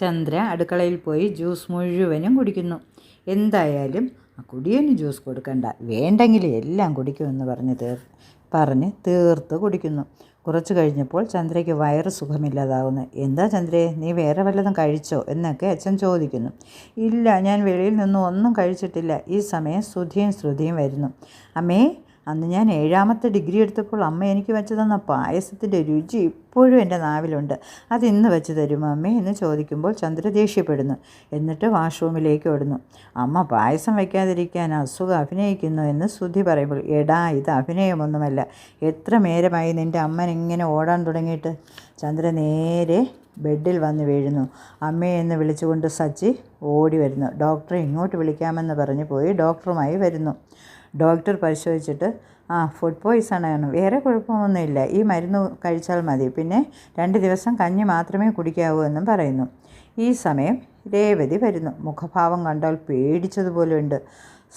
ചന്ദ്ര അടുക്കളയിൽ പോയി ജ്യൂസ് മുഴുവനും കുടിക്കുന്നു. എന്തായാലും കുടിയന് ജ്യൂസ് കൊടുക്കണ്ട. വേണ്ടെങ്കിൽ എല്ലാം കുടിക്കുമെന്ന് പറഞ്ഞ് തീർ പറഞ്ഞ് തീർത്ത് കുടിക്കുന്നു. കുറച്ച് കഴിഞ്ഞപ്പോൾ ചന്ദ്രയ്ക്ക് വയറ് സുഖമില്ലാതാകുന്നു എന്താ ചന്ദ്രയെ നീ വേറെ വല്ലതും കഴിച്ചോ? എന്നൊക്കെ അച്ഛൻ ചോദിക്കുന്നു. ഇല്ല ഞാൻ വെളിയിൽ നിന്നും ഒന്നും കഴിച്ചിട്ടില്ല. ഈ സമയം ശ്രുതിയും ശ്രുതിയും വരുന്നു. അമ്മേ അന്ന് ഞാൻ ഏഴാമത്തെ ഡിഗ്രി എടുത്തപ്പോൾ അമ്മ എനിക്ക് വെച്ച് തന്ന പായസത്തിന്റെ രുചി ഇപ്പോഴും എന്റെ നാവിലുണ്ട്. അത് ഇന്ന് വെച്ച് തരുമോ അമ്മേ എന്ന് ചോദിക്കുമ്പോൾ ചന്ദ്ര ദേഷ്യപ്പെടുന്നു. എന്നിട്ട് വാഷ്റൂമിലേക്ക് ഓടുന്നു. അമ്മ പായസം വയ്ക്കാതിരിക്കാൻ അസുഖം അഭിനയിക്കുന്നു എന്ന് ശ്രുതി പറയുമ്പോൾ എടാ ഇത് അഭിനയമൊന്നുമല്ല. എത്ര നേരമായി നിന്റെ അമ്മൻ ഇങ്ങനെ ഓടാൻ തുടങ്ങിയിട്ട്? ചന്ദ്ര നേരെ ബെഡിൽ വന്ന് വീഴുന്നു. അമ്മേ എന്ന് വിളിച്ചുകൊണ്ട് സച്ചി ഓടി വരുന്നു. ഡോക്ടറെ ഇങ്ങോട്ട് വിളിക്കാമെന്ന് പറഞ്ഞ് പോയി ഡോക്ടറുമായി വരുന്നു. ഡോക്ടർ പരിശോധിച്ചിട്ട് ആ ഫുഡ് പോയ്സൺ ആണ്. വേറെ കുഴപ്പമൊന്നുമില്ല. ഈ മരുന്ന് കഴിച്ചാൽ മതി. പിന്നെ രണ്ട് ദിവസം കഞ്ഞി മാത്രമേ കുടിക്കാവൂ എന്നും പറയുന്നു. ഈ സമയം രേവതി വരുന്നു. മുഖഭാവം കണ്ടാൽ പേടിച്ചതുപോലെ ഉണ്ട്.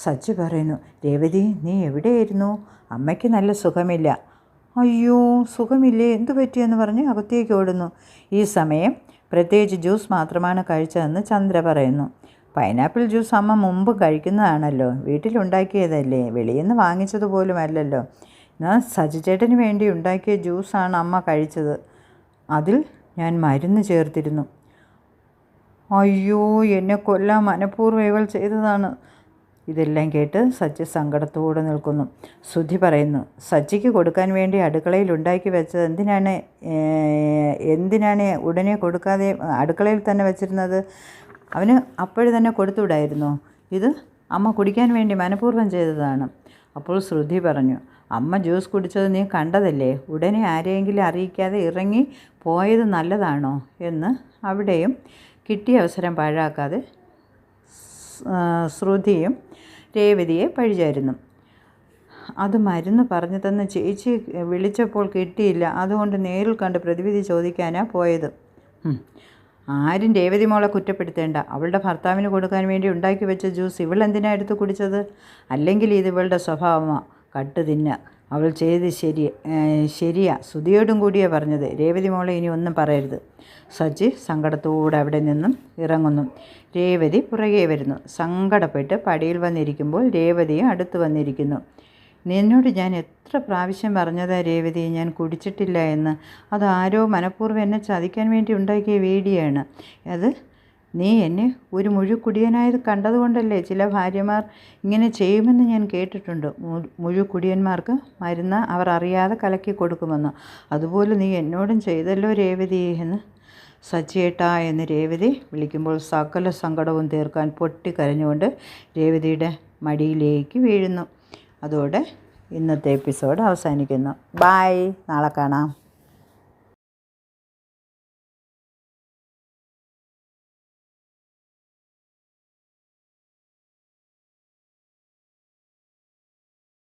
സച്ചി പറയുന്നു രേവതി നീ എവിടെയായിരുന്നു? അമ്മയ്ക്ക് നല്ല സുഖമില്ല. അയ്യോ സുഖമില്ലേ? എന്തു പറ്റിയെന്ന് പറഞ്ഞ് അകത്തേക്ക് ഓടുന്നു. ഈ സമയം പ്രത്യേകിച്ച് ജ്യൂസ് മാത്രമാണ് കഴിച്ചതെന്ന് ചന്ദ്ര പറയുന്നു. പൈനാപ്പിൾ ജ്യൂസ് അമ്മ മുമ്പ് കഴിക്കുന്നതാണല്ലോ. വീട്ടിലുണ്ടാക്കിയതല്ലേ വെളിയിൽ നിന്ന് വാങ്ങിച്ചതുപോലും അല്ലല്ലോ. എന്നാൽ സജിചേട്ടന് വേണ്ടി ഉണ്ടാക്കിയ ജ്യൂസാണ് അമ്മ കഴിച്ചത്. അതിൽ ഞാൻ മരുന്ന് ചേർത്തിരുന്നു. അയ്യോ എന്നെ കൊല്ലാൻ മനഃപൂർവം ഇവൾ ചെയ്തതാണ്. ഇതെല്ലാം കേട്ട് സച്ചി സങ്കടത്തോടെ നിൽക്കുന്നു. ശ്രുതി പറയുന്നു സച്ചിക്ക് കൊടുക്കാൻ വേണ്ടി അടുക്കളയിൽ ഉണ്ടാക്കി വെച്ചത് എന്തിനാണ്? എന്തിനാണ് ഉടനെ കൊടുക്കാതെ അടുക്കളയിൽ തന്നെ വെച്ചിരുന്നത്? അവന് അപ്പോഴ് തന്നെ കൊടുത്തുവിടായിരുന്നു. ഇത് അമ്മ കുടിക്കാൻ വേണ്ടി മനഃപൂർവം ചെയ്തതാണ്. അപ്പോൾ ശ്രുതി പറഞ്ഞു അമ്മ ജ്യൂസ് കുടിച്ചത് നീ കണ്ടതല്ലേ? ഉടനെ ആരെയെങ്കിലും അറിയിക്കാതെ ഇറങ്ങി പോയത് നല്ലതാണോ? എന്ന് അവിടെയും കിട്ടിയ അവസരം പാഴാക്കാതെ ശ്രുതിയും രേവതിയെ പഴിചായിരുന്നു അത് മരുന്ന് പറഞ്ഞു തന്ന ചേച്ചി വിളിച്ചപ്പോൾ കിട്ടിയില്ല. അതുകൊണ്ട് നേരിൽ കണ്ട് പ്രതിവിധി ചോദിക്കാനാണ് പോയത്. ആരും രേവതി മോളെ കുറ്റപ്പെടുത്തേണ്ട. അവളുടെ ഭർത്താവിന് കൊടുക്കാൻ വേണ്ടി ഉണ്ടാക്കി വെച്ച ജ്യൂസ് ഇവളെന്തിനാ എടുത്ത് കുടിച്ചത്? അല്ലെങ്കിൽ ഇത് ഇവളുടെ സ്വഭാവമാണ് കട്ട് തിന്ന. അവൾ ചെയ്ത് ശരി ശരിയാ. സുധിയോടും കൂടിയേ പറഞ്ഞത്. രേവതി മോളെ ഇനി ഒന്നും പറയരുത്. സച്ചി സങ്കടത്തോടെ അവിടെ നിന്നും ഇറങ്ങുന്നു. രേവതി പുറകെ വരുന്നു. സങ്കടപ്പെട്ട് പടിയിൽ വന്നിരിക്കുമ്പോൾ രേവതിയും അടുത്ത് വന്നിരിക്കുന്നു. നിന്നോട് ഞാൻ എത്ര പ്രാവശ്യം പറഞ്ഞതാ രേവതി? ഞാൻ കുടിച്ചിട്ടില്ല എന്ന്. അതാരോ മനഃപൂർവം എന്നെ ചതിക്കാൻ വേണ്ടി ഉണ്ടാക്കിയ വീഡിയോയാണ് അത് നീ എന്നെ ഒരു മുഴുക്കുടിയനായത് കണ്ടതുകൊണ്ടല്ലേ ചില ഭാര്യമാർ ഇങ്ങനെ ചെയ്യുമെന്ന് ഞാൻ കേട്ടിട്ടുണ്ട്. മുഴുക്കുടിയന്മാർക്ക് മരുന്ന് അവർ അറിയാതെ കലക്കി കൊടുക്കുമെന്ന്. അതുപോലെ നീ എന്നോടും ചെയ്തല്ലോ രേവതി എന്ന്. സച്ചിയേട്ടാ എന്ന് രേവതി വിളിക്കുമ്പോൾ സകല സങ്കടവും തീർക്കാൻ പൊട്ടിക്കരഞ്ഞുകൊണ്ട് രേവതിയുടെ മടിയിലേക്ക് വീഴുന്നു. അതോടെ ഇന്നത്തെ എപ്പിസോഡ് അവസാനിക്കുന്നു. ബായ് നാളെ കാണാം.